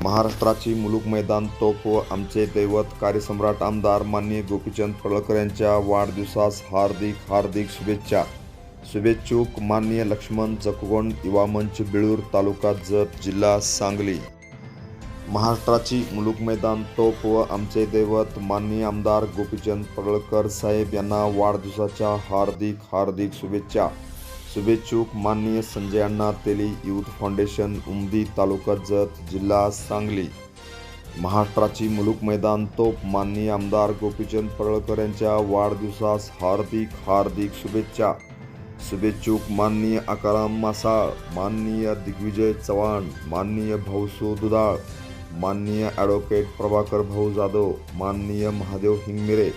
महाराष्ट्राची मुलूक मैदान तोफ व आमचे दैवत कार्यसम्राट आमदार माननीय गोपीचंद पडळकर यांच्या वाढदिवसास हार्दिक हार्दिक शुभेच्छा. शुभेच्छुक माननीय लक्ष्मण चकगोंड युवा मंच बिळूर तालुका जत जिल्हा सांगली. महाराष्ट्राची मुलूक मैदान तोप व आमचे दैवत माननीय आमदार गोपीचंद पडळकर साहेब यांना वाढदिवसाच्या हार्दिक हार्दिक शुभेच्छा. शुभेच्छुक माननीय संजय अण्णा तेली युथ फाउंडेशन उमदी तालुका जत जिल्हा सांगली. महाराष्ट्राची मुलूक मैदान तोप माननीय आमदार गोपीचंद पडळकर यांच्या वाढदिवसास हार्दिक हार्दिक शुभेच्छा. शुभेच्छुक माननीय आकाराम मासाळ माननीय दिग्विजय चव्हाण माननीय भाऊसू दुधाळ माननीय ॲडव्होकेट प्रभाकर भाऊ जाधव माननीय महादेव हिंगमिरे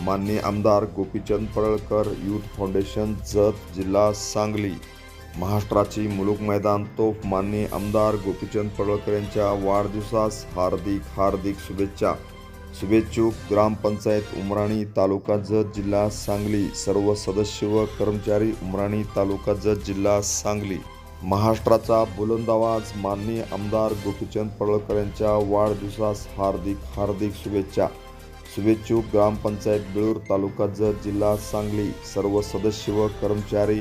माननीय आमदार गोपीचंद पडळकर यूथ फाउंडेशन जत जिल्हा सांगली. महाराष्ट्राची मुलुक मैदान तोफ माननीय आमदार गोपीचंद पडळकर यांच्या वाढदिवसास हार्दिक हार्दिक शुभेच्छा. शुभेच्छुक ग्रामपंचायत उमराणी तालुका जत जिल्हा सांगली. सर्व सदस्य व कर्मचारी उमराणी तालुका जत जिल्हा सांगली. महाराष्ट्राचा बुलंदावाज माननीय आमदार गोपीचंद पडळकर यांच्या वाढदिवसास हार्दिक हार्दिक शुभेच्छा. शुभेच्छुक ग्रामपंचायत बिळूर तालुका जत जिल्हा सांगली. सर्व सदस्य व कर्मचारी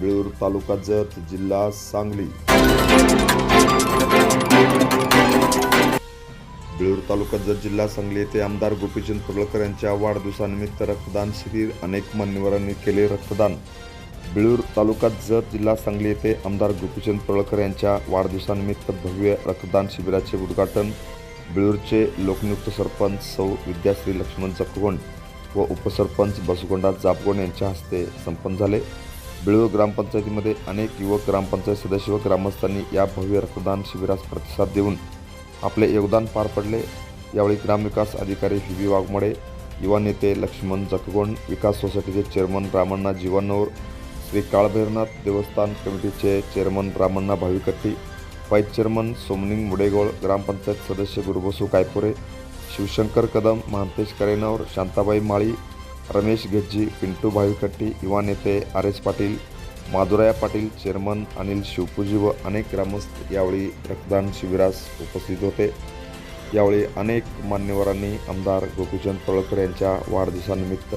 बिळूर तालुका जत जिल्हा सांगली. बिळूर तालुका जत जिल्हा सांगली येथे आमदार गोपीचंद पडळकर यांच्या वाढदिवसानिमित्त रक्तदान शिबिर अनेक मान्यवरांनी केले रक्तदान. बिळूर तालुका जत जिल्हा सांगली येथे आमदार गोपीचंद पडळकर यांच्या वाढदिवसानिमित्त भव्य रक्तदान शिबिराचे उद्घाटन बिळूरचे लोकनियुक्त सरपंच सौ विद्याश्री लक्ष्मण चक्रगोंड व उपसरपंच बसगोंडा जापगोंड यांच्या हस्ते संपन्न झाले. बिळूर ग्रामपंचायतीमध्ये अनेक युवक ग्रामपंचायत सदस्य व ग्रामस्थांनी या भव्य रक्तदान शिबिरास प्रतिसाद देऊन आपले योगदान पार पडले. यावेळी ग्रामविकास अधिकारी व्ही वाघमोडे युवा नेते लक्ष्मण जकगोंड विकास सोसायटीचे चेअरमन रामण्णा जीवनोर श्री काळभैरनाथ देवस्थान कमिटीचे chairman Ramanna Bhavikatti vice chairman Somaning Mudegol ग्रामपंचायत सदस्य गुरुबसू कायपुरे शिवशंकर कदम महांतेश करेनौर शांताबाई माळी रमेश घेज्जी पिंटू भाविकट्टी युवा नेते R S Patil Madhuraya Patil chairman Anil Shivpuji व अनेक ग्रामस्थ यावेळी रक्तदान शिबिरास उपस्थित होते. यावेळी अनेक मान्यवरांनी आमदार गोकुचंद पळकर यांच्या वाढदिवसानिमित्त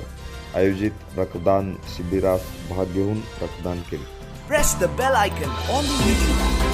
आयोजित रक्तदान शिबिरास भाग घेऊन रक्तदान केले.